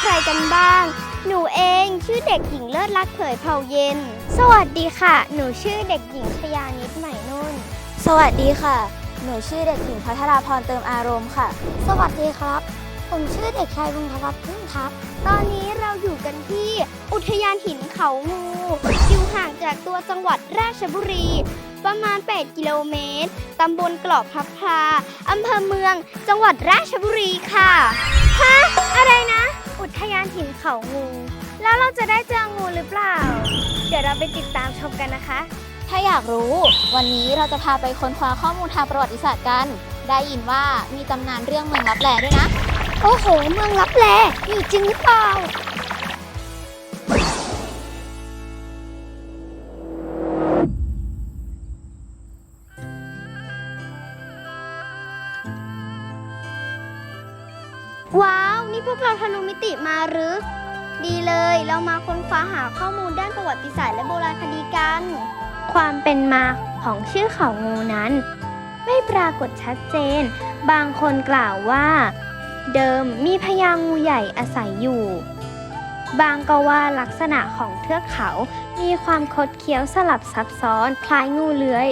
ใครกันบ้าง หนูเองชื่อเด็กหญิงเลิศรักเผยเผ่าเย็น สวัสดีค่ะ หนูชื่อเด็กหญิงชยานิดใหม่นุ่น สวัสดีค่ะ หนูชื่อเด็กหญิงพัทราพรเติมอารมณ์ค่ะ สวัสดีครับ ผมชื่อเด็กชายวงศ์ธวัฒน์พึ่งทับ ตอนนี้เราอยู่กันที่อุทยานหินเขางูอยู่ห่างจากตัวจังหวัดราชบุรี ประมาณ 8 กิโลเมตร ตำบลกรอกพลับพลาอำเภอเมือง จังหวัดราชบุรีค่ะ ฮะ อะไรนะ อุทยานหินเขางู แล้วเราจะได้เจองูหรือเปล่า เดี๋ยวเราไปติดตามชมกันนะคะ ถ้าอยากรู้ วันนี้เราจะพาไปค้นคว้าข้อมูลทางประวัติศาสตร์กัน ได้ยินว่ามีตำนานเรื่องเมืองลับแลด้วยนะ โอ้โห เมืองลับแลมีจริงหรือเปล่า พวกเราทะลุมิติมาหรือ ดีเลย เรามาค้นคว้าหาข้อมูลด้านประวัติศาสตร์และโบราณคดีกัน ความเป็นมาของชื่อเขางูนั้น ไม่ปรากฏชัดเจน บางคนกล่าวว่า เดิมมีพญางูใหญ่อาศัยอยู่ บางก็ว่าลักษณะของเทือกเขา มีความคดเคี้ยวสลับซับซ้อนคล้ายงูเลื้อย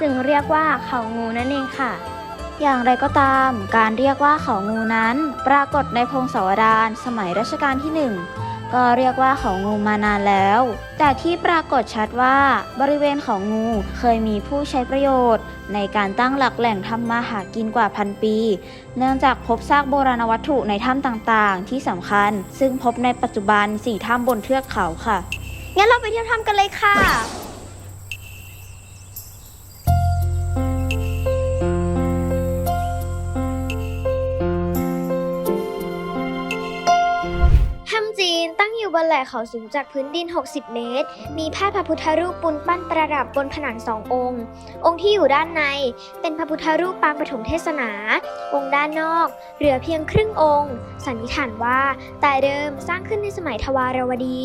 จึงเรียกว่าเขางูนั่นเองค่ะ อย่างไรก็ตาม การเรียกว่าเขางูนั้น ปรากฏในพงศาวดารสมัยรัชกาลที่หนึ่งก็เรียกว่าเขางูมานานแล้ว แต่ที่ปรากฏชัดว่าบริเวณเขางูเคยมีผู้ใช้ประโยชน์ ในการตั้งหลักแหล่งทำมาหากินกว่าพันปี เนื่องจากพบซากโบราณวัตถุในถ้ำต่างๆ ที่สำคัญ ซึ่งพบในปัจจุบันสี่ถ้ำบนเทือกเขาค่ะ งั้นเราไปเที่ยวทำกันเลยค่ะ อยู่บนแหล่เขาสูงจากพื้นดิน 60 เมตร มีภาพพระพุทธรูปปูนปั้นประดับบนผนังสององค์ องค์ที่อยู่ด้านในเป็นพระพุทธรูปปางปฐมเทศนา องค์ด้านนอก เหลือเพียงครึ่งองค์ สันนิษฐานว่าแต่เดิมสร้างขึ้นในสมัยทวารวดี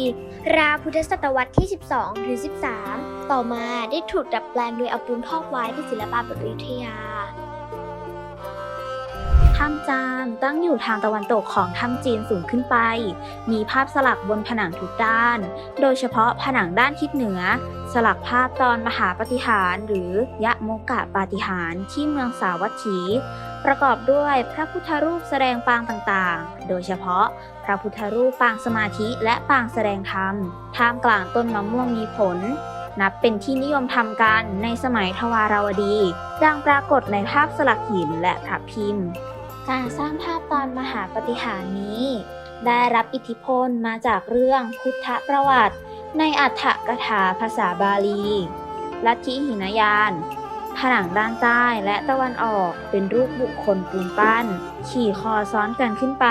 ราวพุทธศตวรรษที่ 12 หรือ 13 ต่อมาได้ถูกดัดแปลงโดยเอาปูนพอกไว้เป็นศิลปะแบบอยุธยา ถ้ำจานตั้งอยู่ทางตะวันตกของถ้ำจีนสูงขึ้นไป มีภาพสลักบนผนังทุกด้าน โดยเฉพาะผนังด้านทิศเหนือ สลักภาพตอนมหาปฏิหารหรือยะโมกะปาฏิหารที่เมืองสาวัตถี ประกอบด้วยพระพุทธรูปแสดงปางต่างๆ โดยเฉพาะพระพุทธรูปปางสมาธิและปางแสดงธรรม ท่ามกลางต้นมะม่วงมีผลนับเป็นที่นิยมทำกันในสมัยทวารวดี ดังปรากฏในภาพสลักหินและพระพิมพ์ การสร้างภาพตอนมหาปฏิหารนี้ ได้รับอิทธิพลมาจากเรื่องพุทธประวัติ ในอัฏฐกถาภาษาบาลีลัทธิหินยาน ผนังด้านใต้และตะวันออกเป็นรูปบุคคลปูนปั้น ขี่คอซ้อนกันขึ้นไป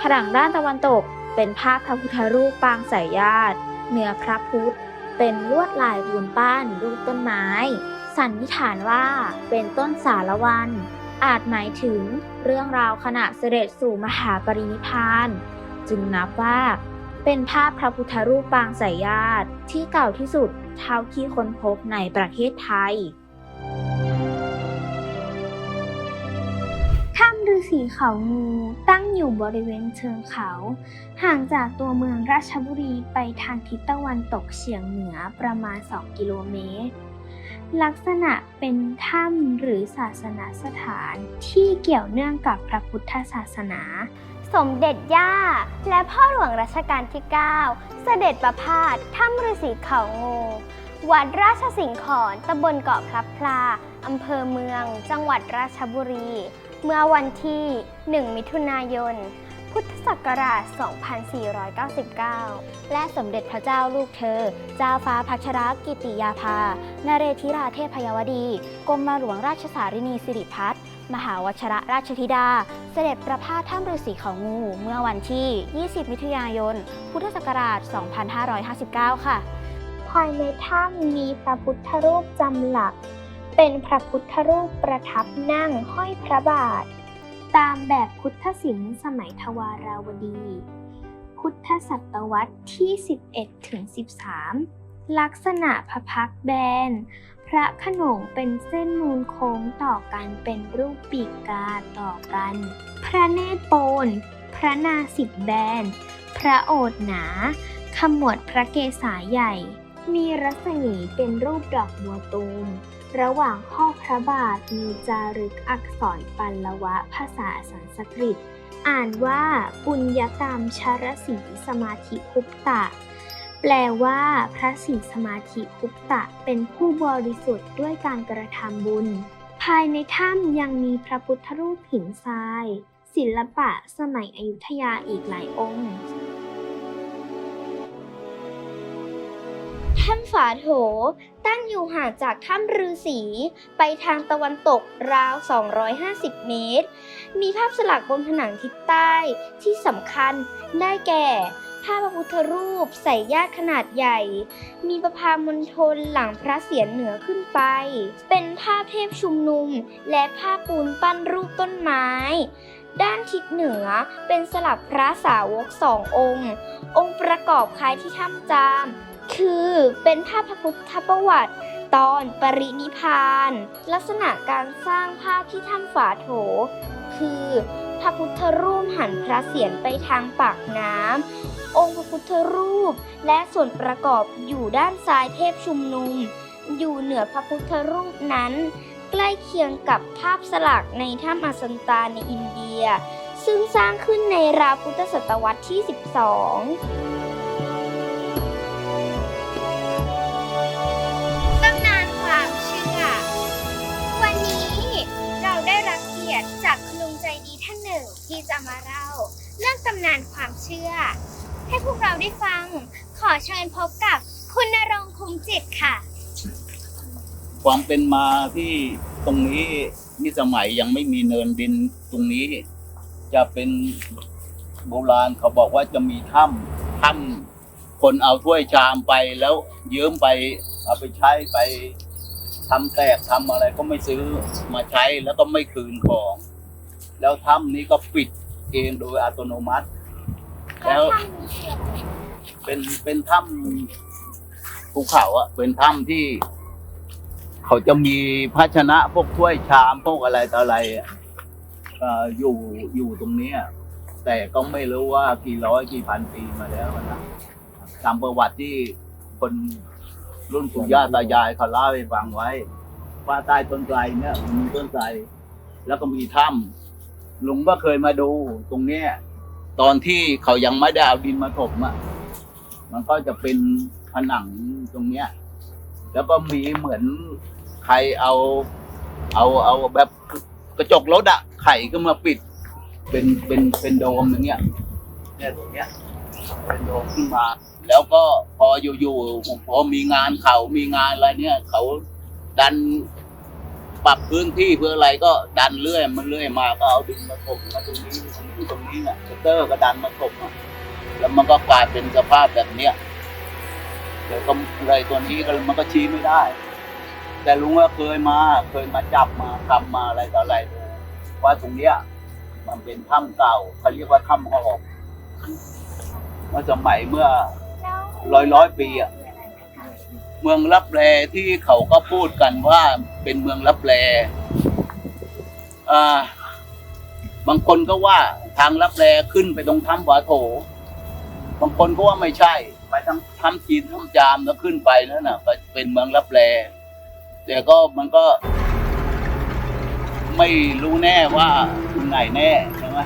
ผนังด้านตะวันตกเป็นภาพพระพุทธรูปปางสายญาติเหนือพระพุทธ เป็นลวดลายปูนปั้นรูปต้นไม้ สันนิษฐานว่าเป็นต้นสารวัน อาจหมายถึงเรื่องราวขณะเสด็จสู่มหาปรินิพานจึงนับว่า เป็นภาพพระพุทธรูปปางสายญาติที่เก่าที่สุดเท่าที่ค้นพบในประเทศไทยถ้ำฤาษีเขางูตั้งอยู่บริเวณเชิงเขา ห่างจากตัวเมืองราชบุรีไปทางทิศตะวันตกเฉียงเหนือประมาณ 2 กิโลเมตร ลักษณะเป็นถ้ำหรือศาสนาสถานที่เกี่ยวเนื่องกับพระพุทธศาสนา สมเด็จย่า และพ่อหลวงรัชกาลที่ 9 เสด็จประพาสถ้ำฤาษีเขางูวัดราชสิงห์ขอนตำบลเกาะพลับพลาอำเภอเมือง จังหวัดราชบุรี เมื่อวันที่ 1 มิถุนายน พุทธศักราช 2499 และสมเด็จพระเจ้าลูกเธอ เจ้าฟ้าพัชรกิติยาภานเรธิราเทพยวดี กรมหลวงราชสารินีสิริพัฒน์มหาวชรราชธิดา เสด็จประพาสถ้ำฤาษีเขางู เมื่อวันที่ 20 มิถุนายน พุทธศักราช 2559 ค่ะ ภายในถ้ำมีพระพุทธรูปจำหลัก เป็นพระพุทธรูปประทับนั่งห้อยพระบาท ตามแบบพุทธศิลป์สมัยทวาราวดี พุทธศตวรรษที่ 11ถึง13 ลักษณะพระพักแบน พระขนงเป็นเส้นมูลโค้งต่อกันเป็นรูปปีกกาต่อกัน พระเนตรโปน พระนาสิกแบน พระโอษหนา ขมวดพระเกศาใหญ่ มีรัศมีเป็นรูปดอกบัวตูม ระหว่างข้อ พระบาทมีจารึกอักษรปัลลวะภาษาสันสกฤต อ่านว่าปุญญกรรมชรสีสมาธิคุปตะ แปลว่า พระศรีสมาธิคุปตะเป็นผู้บริสุทธิ์ด้วยการกระทำบุญ ภายในถ้ำยังมีพระพุทธรูปหินทราย ศิลปะสมัยอยุธยาอีกหลายองค์ ถ้ำฝาโถ ตั้งอยู่ห่างจากถ้ำฤาษีไปทางตะวันตกราว 250 เมตร มีภาพสลักบนผนังทิศใต้ที่สำคัญได้แก่ภาพพระพุทธรูปใส่ญาติขนาดใหญ่ มีประพามณฑลหลังพระเศียรเหนือขึ้นไป เป็นภาพเทพชุมนุม และภาพปูนปั้นรูปต้นไม้ ด้านทิศเหนือเป็นสลักพระสาวกสององค์ องค์ประกอบคล้ายที่ถ้ำจาม คือเป็นภาพพระพุทธประวัติตอนปรินิพาน ลักษณะการสร้างภาพที่ถ้ำฝาโถ คือพระพุทธรูปหันพระเศียรไปทางปากน้ำองค์พระพุทธรูปและส่วนประกอบอยู่ด้านซ้ายเทพชุมนุม อยู่เหนือพระพุทธรูปนั้น ใกล้เคียงกับภาพสลักในถ้ำอสันตาในอินเดีย ซึ่งสร้างขึ้นในราวพุทธศตวรรษที่ 12 ที่จะมาเล่า เรื่องตำนานความเชื่อ ให้พวกเราได้ฟัง ขอเชิญพบกับคุณนรงค์คุ้มจิตค่ะ ความเป็นมาที่ตรงนี้นี่สมัยยังไม่มีเนินดินตรงนี้ จะเป็นโบราณเขาบอกว่าจะมีถ้ำถ้ำคนเอาถ้วยชามไปแล้วยืมไปเอาไปใช้ไปทำแตกทำอะไรก็ไม่ซื้อมาใช้แล้วก็ไม่คืนของ แล้วถ้ำนี้ก็ปิดเองโดยอัตโนมัติ แล้วเป็นเป็นถ้ำภูเขาอะเป็นถ้ำที่ เขาจะมีภาชนะพวกถ้วยชามพวกอะไรต่ออะไรอะอยู่อยู่ตรงนี้แต่ก็ไม่รู้ว่ากี่ร้อยกี่พันปีมาแล้วนะตามประวัติที่คนรุ่นปู่ย่าตายายเขาเล่าให้ฟังไว้ ว่าใต้ต้นไทรเนี่ยมีต้นไทรแล้วก็มีถ้ำ ลุงก็เคยมาดูตรงเนี้ย ตอนที่เขายังไม่ได้เอาดินมาถมอะ มันก็จะเป็นผนังตรงเนี้ย แล้วก็มีเหมือนใครเอา เอาเอาแบบกระจกรถอะไข่ก็มาปิด เป็นเป็นเป็นโดมอย่างเงี้ยเนี่ยตรงเนี้ยเป็นโดมขึ้นมา แล้วก็พออยู่ๆพอมีงานเขามีงานอะไรเนี่ย เขาดัน ปรับพื้นที่เพื่ออะไรก็ดันเลื่อยมันเลื่อยมาก็เอาดินมาถมมาตรงนี้ตรงนี้ตรงนี้เนี่ยเตอร์ก็ดันมาถมอะแล้วมันก็กลายเป็นสภาพแบบเนี้ยเดี๋ยวก็เลยตัวนี้ก็มันก็ชี้ไม่ได้ แต่ลุงก็เคยมาเคยมาจับมาทำมาอะไรต่ออะไรดูว่าตรงเนี้ยมันเป็นถ้ำเก่าเขาเรียกว่าถ้ำหอกเมื่อสมัยเมื่อร้อยร้อยปีอะเมืองรับแลที่เขาก็พูดกันว่า เป็นเมืองรับแลบางคนก็ว่าทางรับแลขึ้นไปตรงถ้ำวาโถ บางคนก็ว่าไม่ใช่ ไปทางถ้ำจีนถ้ำจามแล้วขึ้นไปนั่นน่ะก็เป็นเมืองรับแลแต่ก็มันก็ ไม่รู้แน่ว่าตรงไหนแน่ใช่ไหม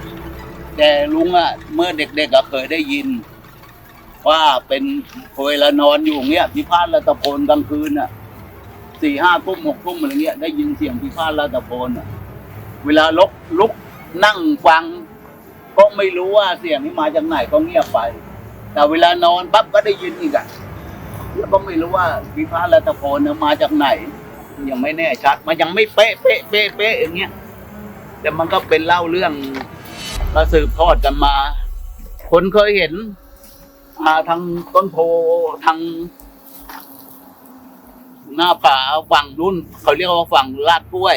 แต่ลุงอะเมื่อเด็กๆก็เคยได้ยิน ว่าเป็นเวลานอนอยู่เงี้ยพิพาทรัตะโพนกลางคืนอะ สี่ห้าทุ่มหกทุ่มอะไรเงี้ยได้ยินเสียงพิพาทรัตะโพนอะเวลาลุกลุกนั่งฟัง ก็ไม่รู้ว่าเสียงนี้มาจากไหนก็เงียบไป แต่เวลานอนปั๊บก็ได้ยินอีกอะแล้วก็ไม่รู้ว่าพิพาทรัตะโพนมาจากไหน ยังไม่แน่ชัด มันยังไม่เป๊ะเป๊ะเป๊ะเป๊ะอย่างเงี้ยแต่มันก็เป็นเล่าเรื่องก็สืบทอดกันมา คนเคยเห็นอ่าทางต้นโพทาง หน้าผาฝั่งรุ่นเขาเรียกว่าฝั่งลาดกล้วย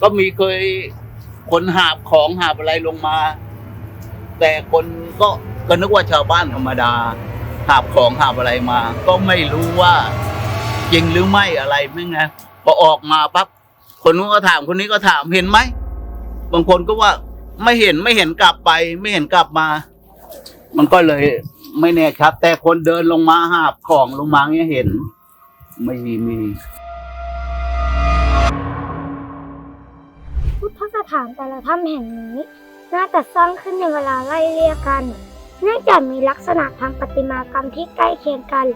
ก็มีเคยคนหาบของหาบอะไรลงมา แต่คนก็ก็นึกว่าชาวบ้านธรรมดา หาบของหาบอะไรมา ก็ไม่รู้ว่าจจริงหรือไม่อะไรไม่ไงพอออกมาปั๊บคนนู้นก็ถามคนนี้ก็ถามเห็นไหมบางคนก็ว่าไม่เห็นไม่เห็นกลับไป ไม่เห็นกลับมา มันก็เลยไม่แน่ชัดแต่คนเดินลงมาหาบของลงมาเนี่ยเห็น ไม่มีมีพุทธสถานแต่ละถ้ำแห่งนี้ น่าจะสร้างขึ้นในเวลาไล่เลี่ยกัน เนื่องจากมีลักษณะทางประติมากรรมที่ใกล้เคียงกัน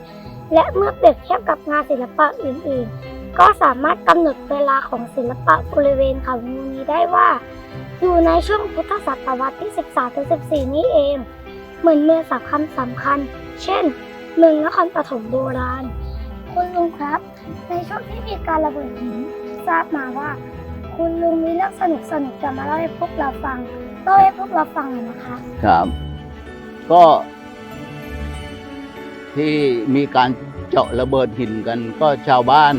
และเมื่อเปรียบเทียบกับงานศิลปะอื่นๆ ก็สามารถกำหนดเวลาของศิลปะบริเวณเขางูนี้ได้ว่า อยู่ในช่วงพุทธศตวรรษที่ 13-14 นี้เอง เหมือนเมืองสำคัญสำคัญ เช่น เมืองนครปฐมโบราณ คุณลุงครับ ในช่วงที่มีการระเบิดหินทราบมาว่า คุณลุงมีเรื่องสนุกสนุกจะมาเล่าให้พวกเราฟังเล่าให้พวกเราฟังหน่อยนะคะครับ ก็ ที่มีการเจาะระเบิดหินกัน ก็ชาวบ้าน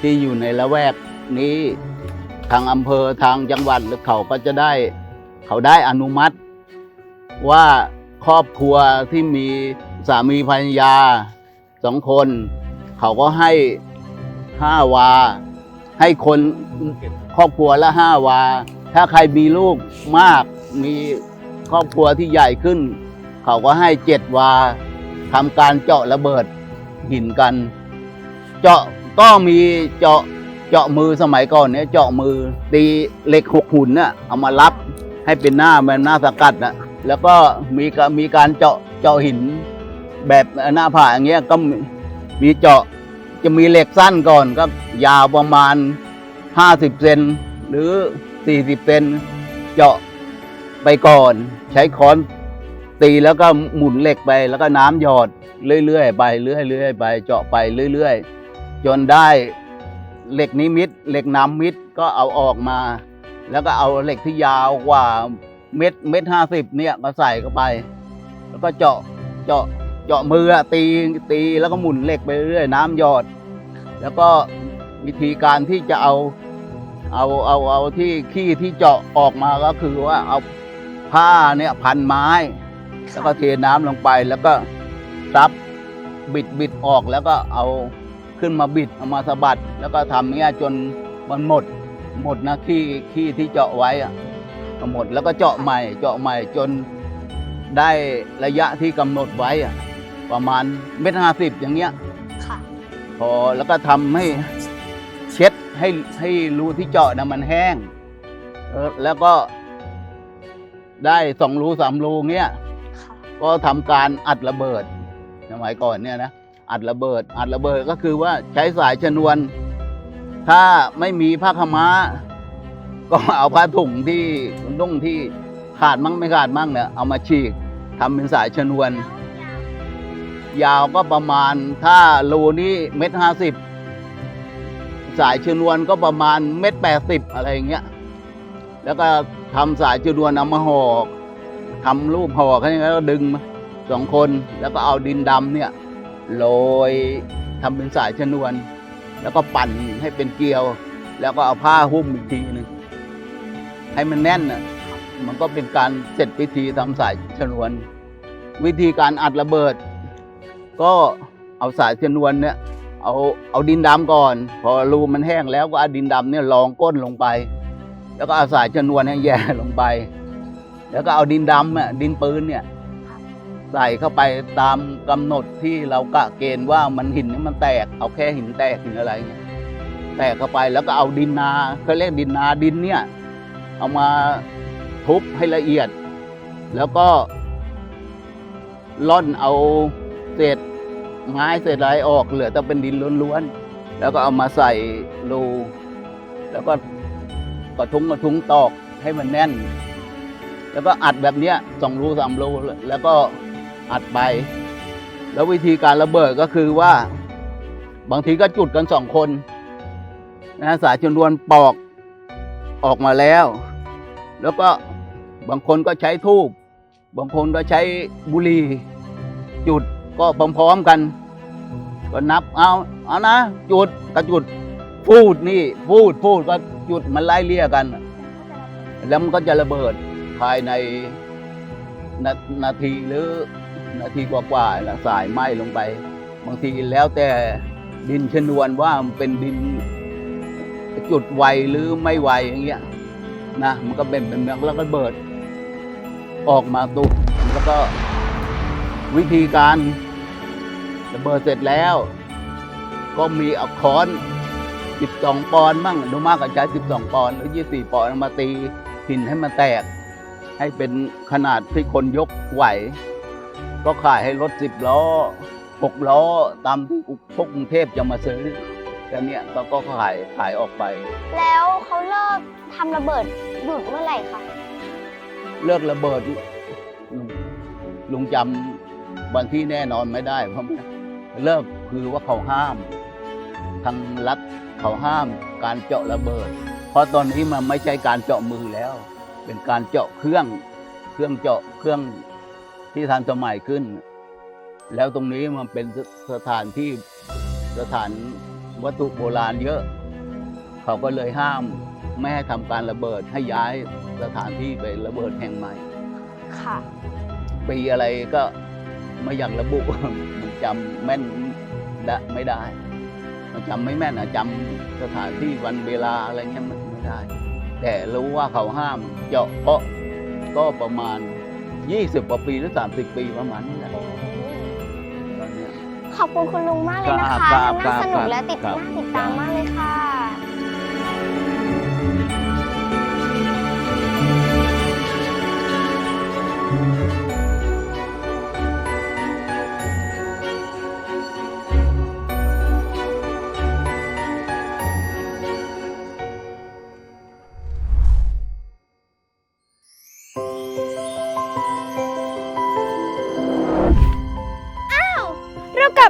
ที่อยู่ในละแวกนี้ทางอำเภอทางจังหวัดหรือเขาก็จะได้ เขาได้อนุมัติ ว่าครอบครัวที่มีสามีภรรยาสองคน เขาก็ให้ห้าวา ให้คนครอบครัวละห้าวา ถ้าใครมีลูกมากมีครอบครัวที่ใหญ่ขึ้น เขาก็ให้เจ็ดวาทำการเจาะระเบิดหินกัน เจาะก็มีเจาะเจาะมือสมัยก่อนเนี่ยเจาะมือตีเหล็กหกหุ่นน่ะเอามารับให้เป็นหน้ามันหน้าสกัดน่ะแล้วก็มีกมีการเจาะเจาะหินแบบหน้าผาอย่างเงี้ยก็ มีเจาะจะมีเหล็กสั้นก่อนก็ยาวประมาณ 50 เซนหรือ 40 เซนเจาะไปก่อน ใช้ค้อนตีแล้วก็หมุนเหล็กไป แล้วก็น้ำหยอดเรื่อยๆไปเรื่อยๆไป เจาะไปเรื่อยๆ จนได้เหล็กนิมิตเหล็กน้ำมิดก็เอาออกมา แล้วก็เอาเหล็กที่ยาวกว่าเม็ดเม็ดห้าสิบเนี่ยมาใส่เข้าไป แล้วก็เจาะเจาะ เจาะมืออะตีตีแล้วก็หมุนเหล็กไปเรื่อยน้ำหยอด แล้วก็วิธีการที่จะเอาเอาเอาเอาที่ขี้ที่เจาะออกมาก็คือว่าเอาผ้าเนี่ยพันไม้ แล้วก็เทน้ำลงไปแล้วก็ซับบิดบิดออกแล้วก็เอาขึ้นมาบิดเอามาสะบัด แล้วก็ทำเนี้ยจนมันหมด หมดนะขี้ขี้ที่เจาะไว้อะหมดแล้วก็เจาะใหม่เจาะใหม่จนได้ระยะที่กำหนดไว้อะ ประมาณเมตรห้าสิบอย่างเงี้ย ค่ะ พอแล้วก็ทำให้เช็ดให้ให้รูที่เจาะนะมันแห้งเออแล้วก็ได้สองรูสามรูเงี้ย ค่ะ ก็ทำการอัดระเบิดสมัยก่อนเนี่ยนะอัดระเบิด อัดระเบิดก็คือว่าใช้สายชนวน ถ้าไม่มีผ้าขาวม้า ก็เอาผ้าถุงที่นุ่งที่ขาดมั่งไม่ขาดมั่งเนี่ยเอามาฉีกทำเป็นสายชนวน ยาวก็ประมาณถ้ารูนี้เม็ดห้าสิบสายชนวนก็ประมาณเม็ดแปดสิบอะไรอย่างเงี้ยแล้วก็ทำสายชนวนเอามาห่อทำรูปห่อแค่นี้แล้วดึงมาสองคนแล้วก็เอาดินดำเนี่ยโรยทำเป็นสายชนวน แล้วก็ปั่นให้เป็นเกลียว แล้วก็เอาผ้าหุ้มอีกทีหนึ่งให้มันแน่นน่ะมันก็เป็นการเสร็จพิธีทำสายชนวน วิธีการอัดระเบิด ก็เอาสายชนวนเนี่ยเอาเอาดินดำก่อน พอรูมันแห้งแล้วก็เอาดินดำเนี่ยรองก้นลงไป แล้วก็เอาสายชนวนเนี่ยแย่ลงไป แล้วก็เอาดินดำอะดินปืนเนี่ยใส่เข้าไปตามกำหนดที่เรากะเกณฑ์ว่ามันหินนี่มันแตก เอาแค่หินแตกหินอะไรเงี้ยแตกเข้าไปแล้วก็เอาดินนาเขาเรียกดินนาดินเนี่ยเอามาทุบให้ละเอียด แล้วก็ล่อนเอา เศษไม้เศษอะไรออกเหลือแต่เป็นดินล้วนๆแล้วก็เอามาใส่รูแล้วก็กระทุ้งกระทุ้งตอกให้มันแน่น แล้วก็อัดแบบเนี้ยสองรูสามรูแล้วก็อัดไป แล้ววิธีการระเบิดก็คือว่า บางทีก็จุดกันสองคนนะสายชนวนปอกออกมาแล้ว แล้วก็บางคนก็ใช้ทูบบางคนก็ใช้บุหรี่จุด ก็พร้อมๆกัน ก็นับเอาเอานะจุดก็จุดพูดนี่พูดพูดก็จุดมันไล่เลี่ยกัน แล้วมันก็จะระเบิดภายในนานาทีหรือนาทีกว่าๆแล้วสายไหม้ลงไป บางทีแล้วแต่ดินชนวนว่ามันเป็นดินจุดไวหรือไม่ไวอย่างเงี้ยนะมันก็เป็นเป็นเมืองแล้วก็เบิด ออกมาตุกแล้วก็วิธีการ ระเบิดเสร็จแล้ว ก็มีเอาค้อน12 ปอนด์มั่งดูมากก็ใช้ 12 ปอนด์หรือ 24 ปอนด์เอามาตีหินให้มันแตก ให้เป็นขนาดที่คนยกไหว ก็ขายให้รถ 10 ล้อ 6 ล้อ ตามที่พวกกรุงเทพจะมาซื้อแค่เนี้ยก็ก็ขายขายออกไป แล้วเขาเลิกทำระเบิดหยุดเมื่อไหร่คะเลิกระเบิดลุงลุงจำวันที่แน่นอนไม่ได้เพราะ เลิกคือว่าเขาห้าม ทางรัฐเขาห้ามการเจาะระเบิด เพราะตอนนี้มันไม่ใช่การเจาะมือแล้ว เป็นการเจาะเครื่องเครื่องเจาะเครื่องที่ทันสมัยขึ้น แล้วตรงนี้มันเป็นสสถานที่สถานวัตถุโบราณเยอะ เขาก็เลยห้ามไม่ให้ทำการระเบิดให้ย้ายสถานที่ไประเบิดแห่งใหม่ ค่ะ ปีอะไรก็ ไม่อยากระบุมันจำแม่นได้ไม่ได้ มันจำไม่แม่นอะจำสถานที่วันเวลาอะไรเงี้ยมันไม่ได้ แต่รู้ว่าเขาห้ามเจาะเพราะก็ประมาณ 20กว่าปีหรือ 30 ปีประมาณนี้แหละตอนเนี้ยขอบคุณคุณลุงมากเลยนะคะครับน่าสนุครักบและติดครัน่าบติดตามมากเลยค่ะ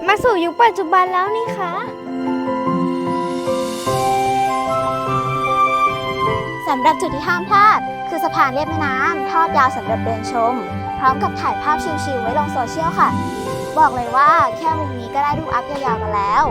มาสู่ยุคปัจจุบันแล้วนี่คะสำหรับจุดที่ห้ามพลาด คือสะพานเรียบแม่น้ำทอดยาวสำหรับเดินชม พร้อมกับถ่ายภาพชิลๆไว้ลงโซเชียลค่ะ บอกเลยว่าแค่มุมนี้ก็ได้ดูอัพยาวๆกันแล้ว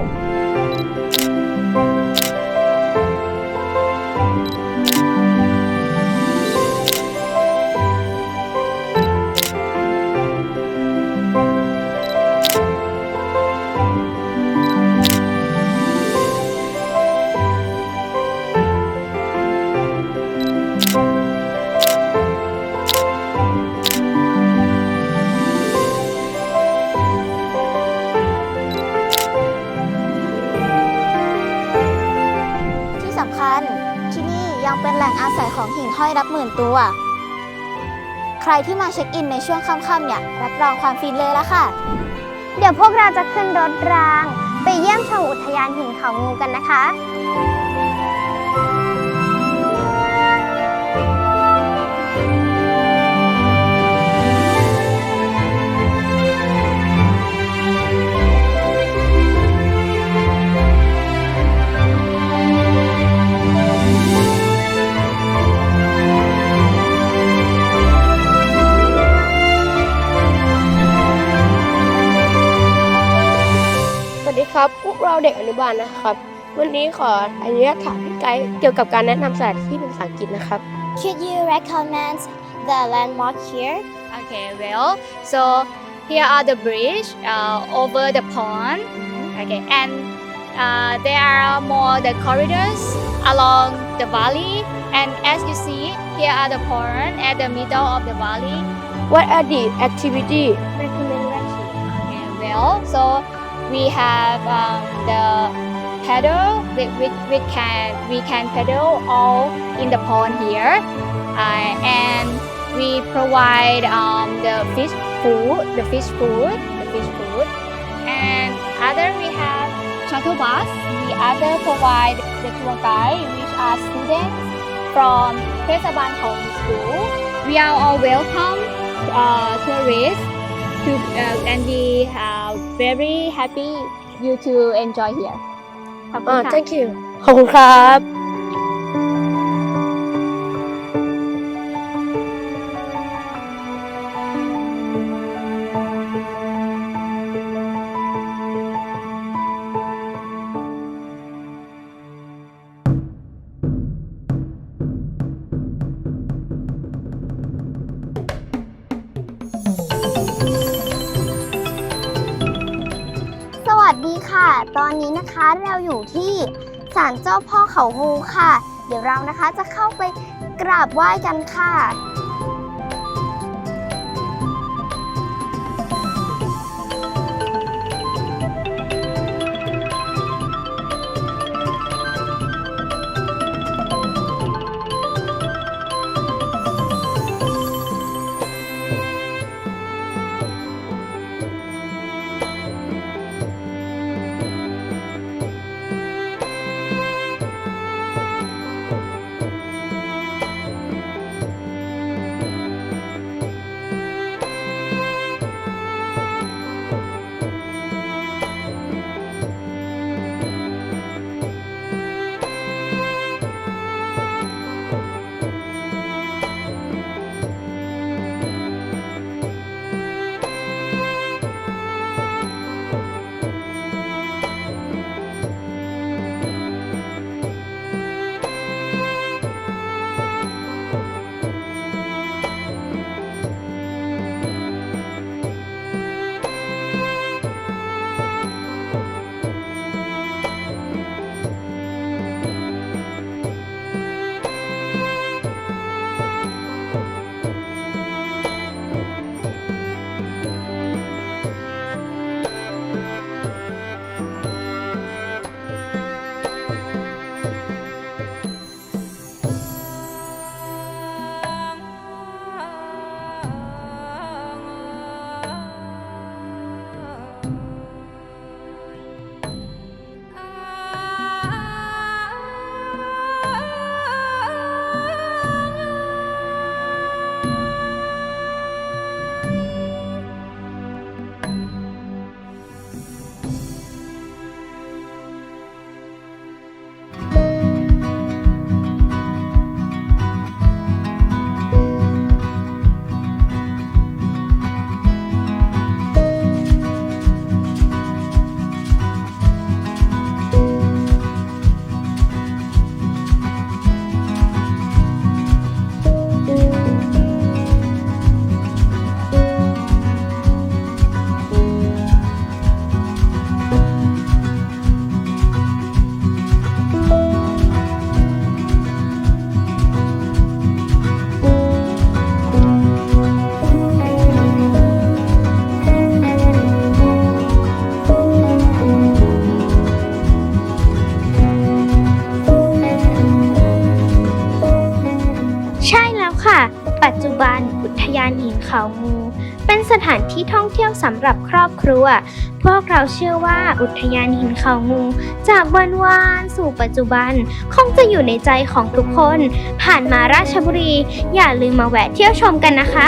ห้อยรับหมื่นตัว ใครที่มาเช็คอินในช่วงค่ำๆเนี่ย รับรองความฟินเลยละค่ะ เดี๋ยวพวกเราจะขึ้นรถราง ไปเยี่ยมชมอุทยานหินเขางูกันนะคะ เราเด็กอนุบาลนะครับ วันนี้ขออนุญาตถามพี่ไกด์เกี่ยวกับการแนะนำสถานที่เป็นภาษาอังกฤษนะครับ Could you recommend the landmark here Okay, well, so here are the bridge uh, over the pond. Okay, and uh, there are more the corridors along the valley. And as you see, here are the pond at the middle of the valley. What are the activity recommendation Okay, well, so we have um, the pedal. We, we, we can we can pedal all in the pond here, uh, and we provide um, the fish food, the fish food, the fish food, and other we have shuttle bus. We other provide the tour guide, which are students from Tesaban Home School. We are all welcome uh, tourists to uh, and we are very happy you to enjoy here. ขอบคุ อ่า ณค่ะ thank you ขอบคุณครับ ค่ะ ตอนนี้นะคะเราอยู่ที่ศาลเจ้าพ่อเขางูค่ะ เดี๋ยวเรานะคะจะเข้าไปกราบไหว้กันค่ะ สำหรับครอบครัว พวกเราเชื่อว่าอุทยานหินเขางู จากวันวานสู่ปัจจุบัน คงจะอยู่ในใจของทุกคน ผ่านมาราชบุรี อย่าลืมมาแวะเที่ยวชมกันนะคะ